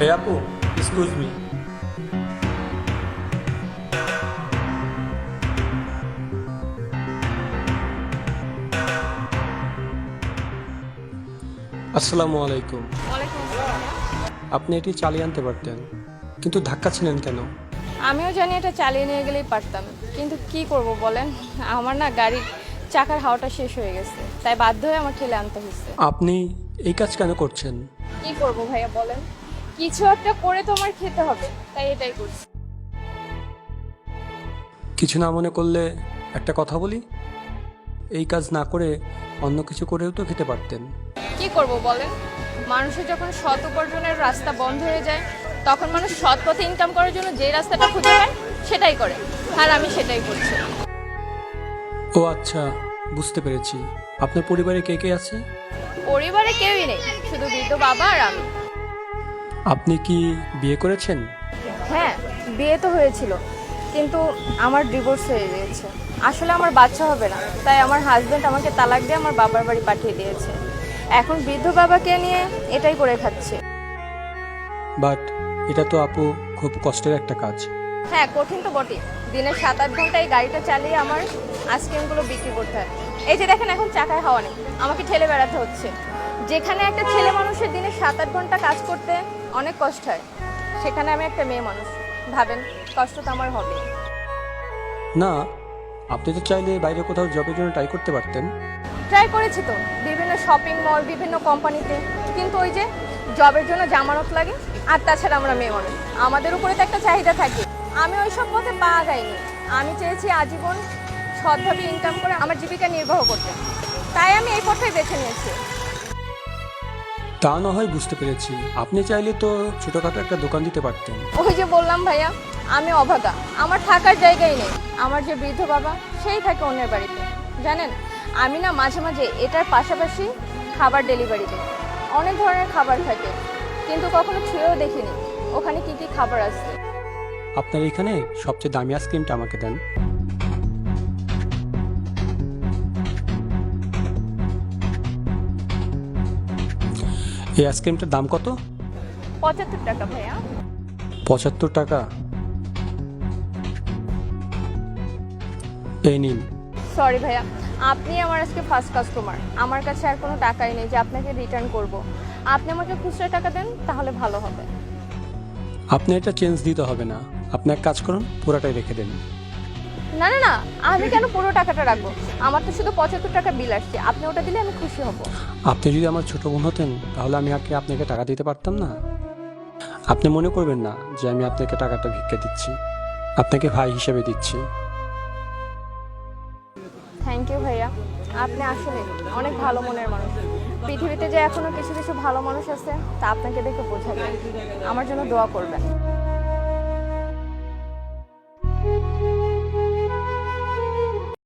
হে আপু excuse me আসসালামু আলাইকুম। আপনি এটি চালিয়ে আনতে পারতেন কিন্তু ধাক্কা ছিলেন কেন? আমিও জানি এটা চালিয়ে নিয়ে গেলেই পারতাম কিন্তু কি করব বলেন? আমার না গাড়ির চাকার হাওয়াটা শেষ হয়ে গেছে তাই বাধ্য হয়ে আমার ঠেলে আনতে হয়েছে। আপনি এই কাজ কেন করছেন? কি করব ভাইয়া বলেন? কিছু একটা করে তো আমার খেতে হবে তাই এটাই করছি। কিছু না মনে করলে একটা কথা বলি? এই কাজ না করে অন্য কিছু করেও তো খেতে পারতেন। কি করব বলেন? মানুষের যখন সৎ উপার্জনের রাস্তা বন্ধ হয়ে যায় তখন মানুষ সৎ পথে ইনকাম করার জন্য যে রাস্তাটা খুঁজে পায় সেটাই করে। আর আমি সেটাই করছি। ও আচ্ছা বুঝতে পেরেছি। আপনার পরিবারে কে কে আছে? পরিবারে কেউই নেই শুধু বৃদ্ধ বাবা আর আমি। আপনি কি বিয়ে করেছেন? হ্যাঁ বিয়ে তো হয়েছিল কিন্তু আমার ডিভোর্স হয়ে গিয়েছে। আসলে আমার বাচ্চা হবে না তাই আমার হাজব্যান্ড আমাকে তালাক দিয়ে আমার বাবার বাড়ি পাঠিয়ে দিয়েছে। এখন বৃদ্ধ বাবাকে নিয়ে এটাই করে খাচ্ছে। বাট এটা তো আপু খুব কষ্টের একটা কাজ। হ্যাঁ কঠিন তো বটে দিনে সাত আট ঘণ্টা এই গাড়িটা চালিয়ে আমার আইসক্রিমগুলো বিক্রি করতে হয়। এই যে দেখেন এখন চাকায় হাওয়া নেই। আমাকে ঠেলে বেড়াতে হচ্ছে। যেখানে একটা ছেলে মানুষের দিনে সাত আট ঘণ্টা কাজ করতে অনেক কষ্ট হয় সেখানে আমি একটা মেয়ে মানুষ। ভাবেন কষ্ট তো আমার হবে না আপনি তো চাইলে বাইরে কোথাও জবের জন্য ট্রাই করতে পারতেন। ট্রাই করেছি তো বিভিন্ন শপিং মল বিভিন্ন কোম্পানিতে কিন্তু ওই যে জবের জন্য জামানত লাগে আর তাছাড়া আমরা মেয়ে মানুষ। আমাদের উপরে তো একটা চাহিদা থাকে। আমি ওই সব পথে পা গাইনি আমি চেয়েছি আজীবন সৎভাবে ইনকাম করে আমার জীবিকা নির্বাহ করতে। তাই আমি এই পথেই বেছে নিয়েছি। তা না হয় বুঝতে পেরেছি। আপনি চাইলে তো ছোটোখাটো একটা দোকান দিতে পারতেন। ওই যে বললাম ভাইয়া আমি অভাগা। আমার থাকার জায়গাই নেই। আমার যে বৃদ্ধ বাবা সেই থাকে অন্যের বাড়িতে। জানেন আমি না মাঝে মাঝে এটার পাশাপাশি খাবার ডেলিভারি দিই। অনেক ধরনের খাবার থাকে কিন্তু কখনো ছুঁয়েও দেখিনি। ওখানে কি কি খাবার আসছে আপনার এখানে সবচেয়ে দামি আইসক্রিমটা আমাকে দেন। এই আইসক্রিমটার দাম কত? পঁচাত্তর টাকা ভাইয়া। পঁচাত্তর টাকা? এই নিন। সরি ভাইয়া আপনি আমার আজকে ফার্স্ট কাস্টমার আমার কাছে আর কোনো টাকাই নেই যে আপনাকে রিটার্ন করব। আপনি আমাকে খুচরা টাকা দেন তাহলে ভালো হবে। আপনি এটা চেঞ্জ দিতে হবে না। আপনি এক কাজ করুন পুরাটাই রেখে দেন। না না না আমি কেন পুরো টাকাটা রাখব? আমার তো শুধু পঁচাত্তর টাকা বিল আসছে। আপনি ওটা দিলে আমি খুশি হব। আপনি যদি আমার ছোট বোন হতেন তাহলে আমি আগে আপনাকে টাকা দিতে পারতাম না? আপনি মনে করবেন না যে আমি আপনাকে টাকাটা ভিক্ষা দিচ্ছি। আপনাকে ভাই হিসেবে দিচ্ছি। থ্যাংক ইউ ভাইয়া। আপনি আসলে অনেক ভালো মনের মানুষ। পৃথিবীতে যে এখনও কিছু কিছু ভালো মানুষ আছে তা আপনাকে দেখে বোঝা যায়। আমার জন্য দোয়া করবেন।